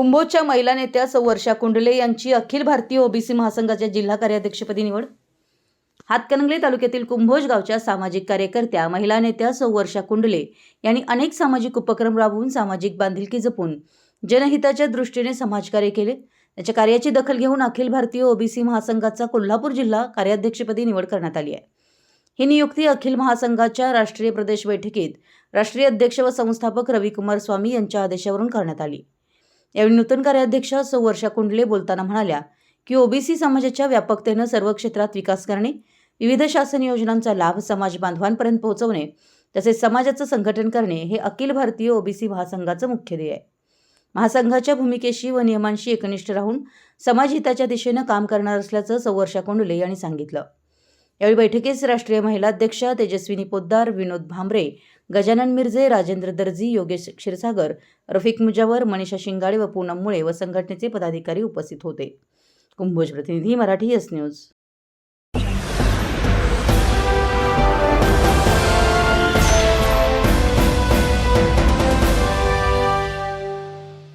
कुंभोजच्या महिला नेत्या सौ वर्षा कुंडले यांची अखिल भारतीय ओबीसी महासंघाच्या जिल्हा कार्याध्यक्षपदी निवड. हातकणंगले तालुक्यातील कुंभोज गावच्या सामाजिक कार्यकर्त्या महिला नेत्या सौ वर्षा कुंडले यांनी अनेक सामाजिक उपक्रम राबवून सामाजिक बांधिलकी जपून जनहिताच्या दृष्टीने समाजकार्य केले. त्याच्या कार्याची दखल घेऊन अखिल भारतीय ओबीसी महासंघाचा कोल्हापूर जिल्हा कार्याध्यक्षपदी निवड करण्यात आली आहे. ही नियुक्ती अखिल महासंघाच्या राष्ट्रीय प्रदेश बैठकीत राष्ट्रीय अध्यक्ष व संस्थापक रविकुमार स्वामी यांच्या आदेशावरून करण्यात आली. यावेळी नूतन कार्याध्यक्ष सौ वर्षा कुंडले बोलताना म्हणाल्या की ओबीसी समाजाच्या व्यापकतेनं सर्व क्षेत्रात विकास करणे विविध शासन योजनांचा लाभ समाज बांधवांपर्यंत पोहोचवणे तसेच समाजाचं संघटन करणे हे अखिल भारतीय ओबीसी महासंघाचं मुख्य ध्येय आहे. महासंघाच्या भूमिकेशी व नियमांशी एकनिष्ठ राहून समाजहिताच्या दिशेनं काम करणार असल्याचं सौवर्षा कोंडुले यांनी सांगितलं. यावेळी बैठकीस राष्ट्रीय महिला अध्यक्ष तेजस्विनी पोद्दार विनोद भांबरे गजानन मिरजे राजेंद्र दर्जी योगेश क्षीरसागर रफिक मुजावर मनीषा शिंगाडे व पूनम मुळे व संघटनेचे पदाधिकारी उपस्थित होते. कुंभोज प्रतिनिधी मराठी एस न्यूज.